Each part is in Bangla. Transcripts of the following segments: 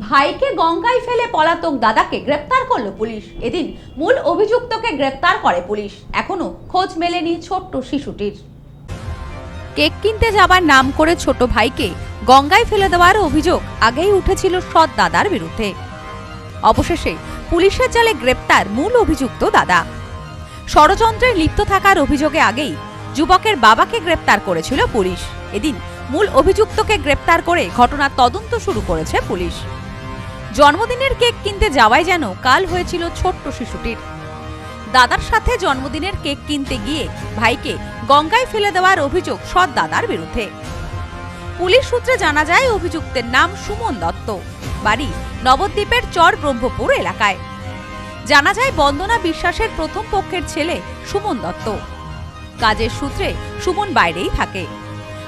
ভাইকে গঙ্গায় ফেলে পলাতক দাদাকে গ্রেপ্তার করল পুলিশ। এদিন মূল অভিযুক্তকে গ্রেপ্তার করে পুলিশ। এখনও খোঁজ মেলেনি ছোট্ট শিশুটির। কেক কিনতে যাবার নাম করে ছোট ভাইকে গঙ্গায় ফেলে দেওয়ার অভিযোগ আগেই উঠেছিল সৎ দাদার বিরুদ্ধে। অবশেষে পুলিশের জালে গ্রেপ্তার মূল অভিযুক্ত দাদা। ষড়যন্ত্রে লিপ্ত থাকার অভিযোগে আগেই যুবকের বাবাকে গ্রেপ্তার করেছিল পুলিশ। এদিন মূল অভিযুক্তকে গ্রেপ্তার করে ঘটনার তদন্ত শুরু করেছে পুলিশ। জন্মদিনের কেক কিনতে যাওয়াই যেন কাল হয়েছিল ছোট্ট শিশুটির। দাদার সাথে জন্মদিনের কেক কিনতে গিয়ে ভাইকে গঙ্গায় ফেলে দেওয়ার অভিযোগ সৎ দাদার বিরুদ্ধে। পুলিশ সূত্রে জানা যায়, অভিযুক্তের নাম সুমন দত্ত। বাড়ি নবদ্বীপের চর ব্রহ্মপুর এলাকায়। জানা যায়, বন্দনা বিশ্বাসের প্রথম পক্ষের ছেলে সুমন দত্ত। কাজের সূত্রে সুমন বাইরেই থাকে।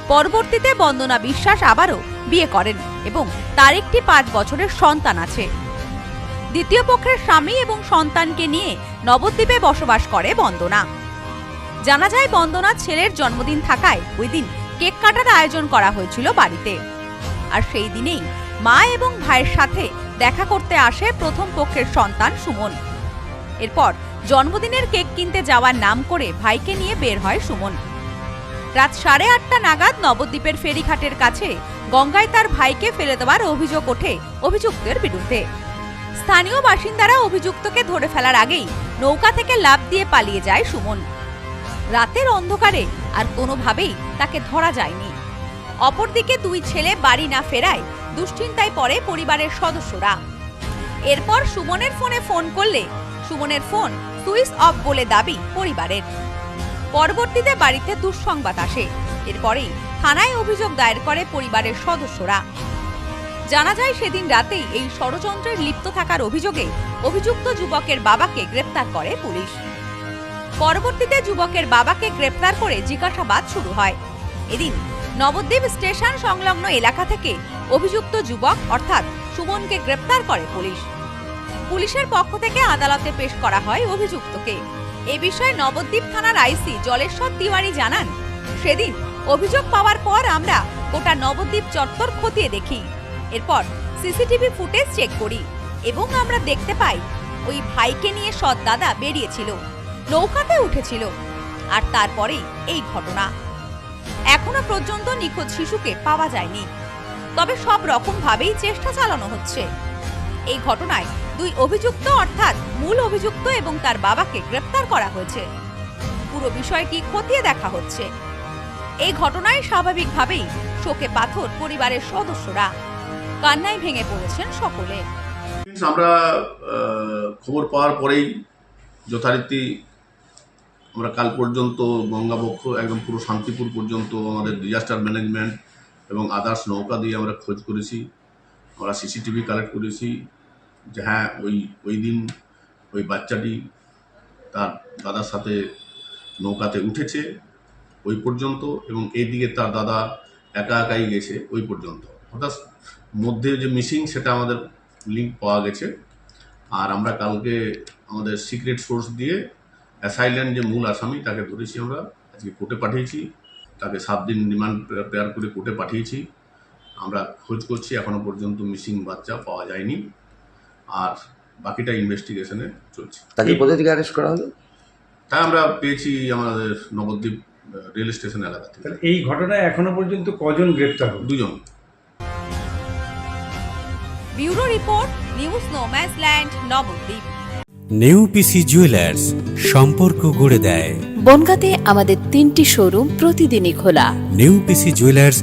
পরবর্তীতে বন্দনা বিশ্বাস আবারও বিয়ে করেন এবং তার একটি পাঁচ বছরের সন্তান আছে। দ্বিতীয় পক্ষের স্বামী এবং সন্তানকে নিয়ে নবদ্বীপে বসবাস করে বন্দনা। জানা যায় বন্দনা ছেলের জন্মদিন থাকায় ওই দিন কেক কাটার আয়োজন করা হয়েছিল বাড়িতে। আর সেই দিনেই মা এবং ভাইয়ের সাথে দেখা করতে আসে প্রথম পক্ষের সন্তান সুমন। এরপর জন্মদিনের কেক কিনতে যাওয়ার নাম করে ভাইকে নিয়ে বের হয় সুমন। রাত সাড়ে আটটা নাগাদ নবদ্বীপের ফেরিঘাটের কাছে গঙ্গায় তার ভাইকে ফেলে দেওয়ার অভিযোগ ওঠে অভিযুক্তের বিরুদ্ধে। স্থানীয় বাসিন্দারা অভিযুক্তকে ধরে ফেলার আগেই নৌকা থেকে লাফ দিয়ে পালিয়ে যায় সুমন। রাতের অন্ধকারে আর কোনোভাবেই তাকে ধরা যায়নি। অপরদিকে দুই ছেলে বাড়ি না ফেরায় দুশ্চিন্তায় পড়ে পরিবারের সদস্যরা। এরপর সুমনের ফোনে ফোন করলে সুমনের ফোন সুইচ অফ বলে দাবি পরিবারের। পরবর্তীতে বাড়িতে দুঃসংবাদ আসে। এরপরেই থানায় অভিযোগ দায়ের করে পরিবারের সদস্যরা। জানা যায় সেদিন রাতেই এই ষড়যন্ত্রের লিপ্ত থাকার অভিযোগে অভিযুক্ত যুবকের বাবাকে গ্রেপ্তার করে পুলিশ। পরবর্তীতে যুবকের বাবাকে গ্রেপ্তার করে জিজ্ঞাসাবাদ শুরু হয়। এদিন নবদ্বীপ স্টেশন সংলগ্ন এলাকা থেকে অভিযুক্ত যুবক, অর্থাৎ সুমনকে গ্রেপ্তার করে পুলিশ। পুলিশের পক্ষ থেকে আদালতে পেশ করা হয় অভিযুক্তকে। এ বিষয়ে নবদ্বীপ থানার আইসি জলেশ্বর তিওয়ারি জানান, সেদিন অভিযোগ পাওয়ার পর আমরা গোটা নবদ্বীপ চত্বর খতিয়ে দেখি। এরপর সিসিটিভি ফুটেজ চেক করি এবং আমরা দেখতে পাই ওই ভাইকে নিয়ে সৎ দাদা বেরিয়েছিল, নৌকাতে উঠেছিল, আর তারপরেই এই ঘটনা। এখনও পর্যন্ত নিখোঁজ শিশুকে পাওয়া যায়নি। তবে সব রকম ভাবেই চেষ্টা চালানো হচ্ছে। এই ঘটনায় দুই অভিযুক্ত, অর্থাৎ মূল অভিযুক্ত এবং তার বাবাকে গ্রেপ্তার করা হয়েছে। পুরো বিষয়টি খতিয়ে দেখা হচ্ছে। এই ঘটনায় স্বাভাবিকভাবেই শোকে পাথর পরিবারের সদস্যরা। কান্নায় ভেঙে পড়েছেন সকলে। আমরা খবর পাওয়ার পরেই যথারীতি আমরা কাল পর্যন্ত গঙ্গাবক্ষ, একদম পুরো শান্তিপুর পর্যন্ত আমাদের ডিজাস্টার ম্যানেজমেন্ট এবং আদার্স নৌকা দিয়ে আমরা খোঁজ করেছি। আমরা সিসিটিভি কালেক্ট করেছি। যে হ্যাঁ ওই ওই দিন ওই বাচ্চাটি তার দাদার সাথে নৌকাতে উঠেছে ওই পর্যন্ত এবং এইদিকে তার দাদা একা একাই গেছে ওই পর্যন্ত। অর্থাৎ মধ্যে যে মিসিং সেটা আমাদের লিঙ্ক পাওয়া গেছে। আর আমরা কালকে আমাদের সিক্রেট সোর্স দিয়ে অ্যাসাইল্যান্ড যে মূল আসামি, তাকে ধরেছি আমরা, আজকে কোর্টে পাঠিয়েছি। তাকে সাত দিন রিমান্ড প্রেয়ার করে কোর্টে পাঠিয়েছি। আমরা খোঁজ করছি এখনও পর্যন্ত মিসিং বাচ্চা পাওয়া যায়নি। আর বাকিটা ইনভেস্টিগেশনে চলছে। তাকে কোথা থেকে অ্যারেস্ট করা হলো? তাই আমরা পেয়েছি আমাদের নবদ্বীপ রেল স্টেশন এলাকা থেকে। তাহলে এই ঘটনায় এখনও পর্যন্ত কজন গ্রেপ্তার হলো? দুজন। Bureau report news no man's land Nabadwip. New PC jewellers সম্পর্ক গড়ে দেয়। বনগাঁতে আমাদের তিনটি শোরুম প্রতিদিনই খোলা। New PC jewellers